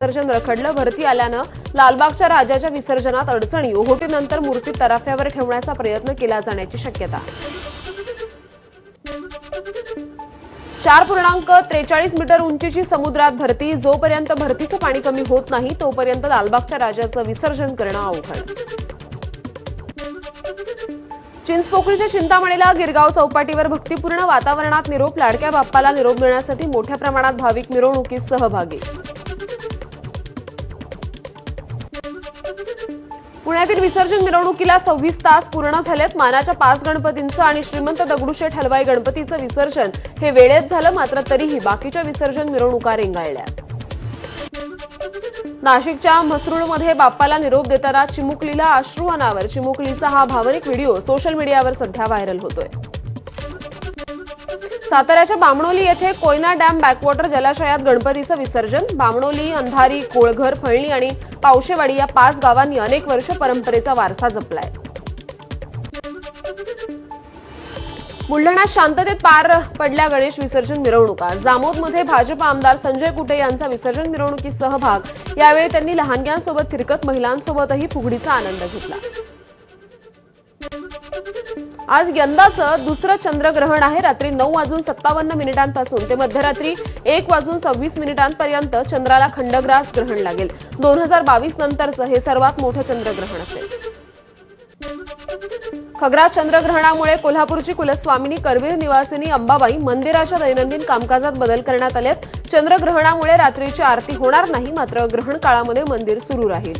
विसर्जन रखडलं भरती आल्यानं लालबागच्या राजाच्या विसर्जनात अडचणी ओहोटीनंतर मूर्ती तराफ्यावर ठेवण्याचा प्रयत्न केला जाण्याची शक्यता. चार पूर्णांक त्रेचाळीस मीटर उंचीची समुद्रात भरती. जोपर्यंत भरतीचं पाणी कमी होत नाही तोपर्यंत लालबागच्या राजाचं विसर्जन करणं अवघड. चिंचपोकळीच्या चिंतामणीला गिरगाव चौपाटीवर भक्तिपूर्ण वातावरणात निरोप लाडक्या बाप्पाला निरोप देण्यासाठी मोठ्या प्रमाणात भाविक मिरवणुकीत सहभागी पुण्यातील विसर्जन मिरवणुकीला सव्वीस तास पूर्ण झालेत. मानाच्या पाच गणपतींचं आणि श्रीमंत दगडूशेठ हलवाई गणपतीचं विसर्जन. हे वेळेत झालं मात्र तरीही बाकीच्या विसर्जन मिरवणुका रेंगाळल्या. नाशिकच्या म्हसरूळमध्ये बाप्पाला निरोप देताना चिमुकलीला अश्रू अनावर. चिमुकलीचा हा भावनिक व्हिडिओ सोशल मीडियावर सध्या व्हायरल होतोय. साताऱ्याच्या बामणोली येथे कोयना डॅम बॅकवॉटर जलाशयात गणपतीचं विसर्जन. बामणोली अंधारी कोळघर फळणी आणि पावशेवाडी या पाच गावांनी अनेक वर्ष परंपरेचा वारसा जपलाय. बुलढाण्यात शांततेत पार पडल्या गणेश विसर्जन मिरवणुका. जामोदमध्ये भाजप आमदार संजय कुटे यांचा विसर्जन मिरवणुकीत सहभाग. यावेळी त्यांनी लहानग्यांसोबत फिरकत महिलांसोबतही फुगडीचा आनंद घेतला. आज यंदाचं दुसरं चंद्रग्रहण आहे. रात्री नऊ वाजून सत्तावन्न मिनिटांपासून ते मध्यरात्री एक वाजून सव्वीस मिनिटांपर्यंत चंद्राला खंडग्रास ग्रहण लागेल. दोन हजार बावीस नंतरचं हे सर्वात मोठं चंद्रग्रहण असेल. खग्रास चंद्रग्रहणामुळे कोल्हापूरची कुलस्वामिनी करवीर निवासिनी अंबाबाई मंदिराच्या दैनंदिन कामकाजात बदल करण्यात आलेत. चंद्रग्रहणामुळे रात्रीची आरती होणार नाही मात्र ग्रहण काळामध्ये मंदिर सुरू राहील.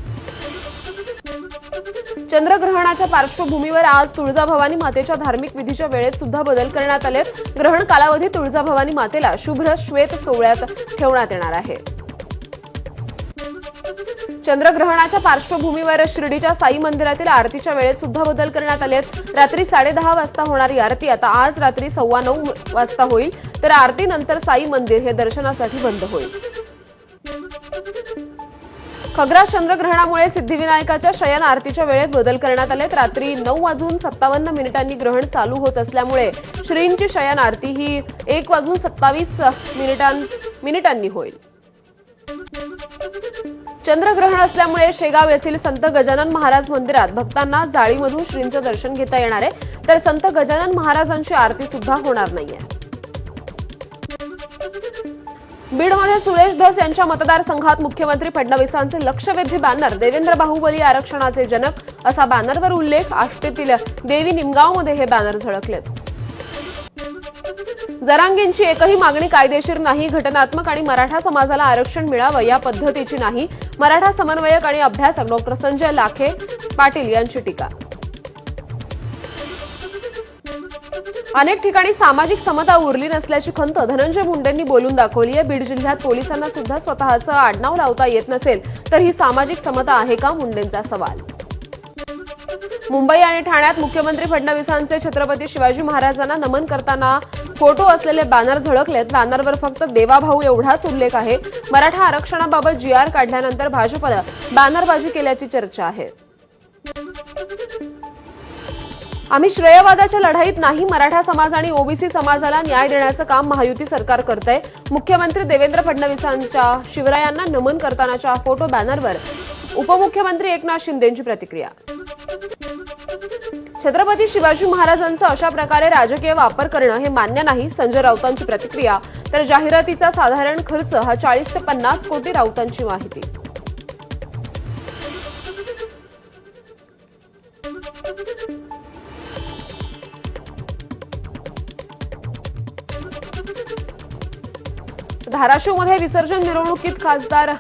चंद्रग्रहणाच्या पार्श्वभूमीवर आज तुळजाभवानी मातेच्या धार्मिक विधीच्या वेळेत सुद्धा बदल करण्यात आले ग्रहण कालावधी तुळजाभवानी मातेला शुभ्र श्वेत सोहळ्यात ठेवण्यात येणार आहे. चंद्रग्रहणाच्या पार्श्वभूमीवर शिर्डीच्या साई मंदिरातील आरतीच्या वेळेत सुद्धा बदल करण्यात आलेत. रात्री साडेदहा वाजता होणारी आरती आता आज रात्री सव्वा नऊ वाजता होईल. तर आरतीनंतर साई मंदिर हे दर्शनासाठी बंद होईल. खग्रा चंद्रग्रहणामुळे सिद्धिविनायकाच्या शयन आरतीच्या वेळेत बदल करण्यात आलेत. रात्री नऊ वाजून सत्तावन्न मिनिटांनी ग्रहण चालू होत असल्यामुळे श्रींची शयन आरती ही एक वाजून सत्तावीस मिनिटां मिनिटांनी होईल. चंद्रग्रहण असल्यामुळे शेगाव येथील संत गजानन महाराज मंदिरात भक्तांना जाळीमधून श्रींचं दर्शन घेता येणार आहे. तर संत गजानन महाराजांची आरती सुद्धा होणार नाहीये. बीडमध्ये सुरेश धस यांच्या मतदारसंघात मुख्यमंत्री फडणवीसांचे लक्षवेधी बॅनर देवेंद्र बाहुबली आरक्षणाचे जनक असा बॅनरवर उल्लेख आष्टीतील देवी निमगावमध्ये हे बॅनर झळकलेत. जरांगींची एकही मागणी कायदेशीर नाही घटनात्मक आणि मराठा समाजाला आरक्षण मिळावं या पद्धतीची नाही. मराठा समन्वयक आणि अभ्यासक डॉक्टर संजय लाखे पाटील यांची टीका. अनेक ठिकाणी सामाजिक समता उरली नसल्याची खंत धनंजय मुंडेंनी बोलून दाखवली आहे. बीड जिल्ह्यात पोलिसांना सुद्धा स्वतःचं आडनाव लावता येत नसेल तर ही सामाजिक समता आहे का? मुंडेंचा सवाल. मुंबई आणि ठाण्यात मुख्यमंत्री फडणवीसांचे छत्रपती शिवाजी महाराजांना नमन करताना फोटो असलेले बॅनर झळकलेत. बॅनरवर फक्त देवाभाऊ एवढाच उल्लेख आहे. मराठा आरक्षणाबाबत जीआर काढल्यानंतर भाजपनं बॅनरबाजी केल्याची चर्चा आहे. आम्ही श्रेयवादाच्या लढाईत नाही मराठा समाज आणि ओबीसी समाजाला न्याय देण्याचं काम महायुती सरकार करतंय. मुख्यमंत्री देवेंद्र फडणवीसांच्या शिवरायांना नमन करतानाच्या फोटो बॅनरवर उपमुख्यमंत्री एकनाथ शिंदेंची प्रतिक्रिया. छत्रपती शिवाजी महाराजांचा अशा प्रकारे राजकीय वापर करणं हे मान्य नाही संजय राऊतांची प्रतिक्रिया. तर जाहिरातीचा साधारण खर्च हा चाळीस ते पन्नास कोटी राऊतांची माहिती. धाराशिवमध्ये विसर्जन मिरवणुकीत खासदार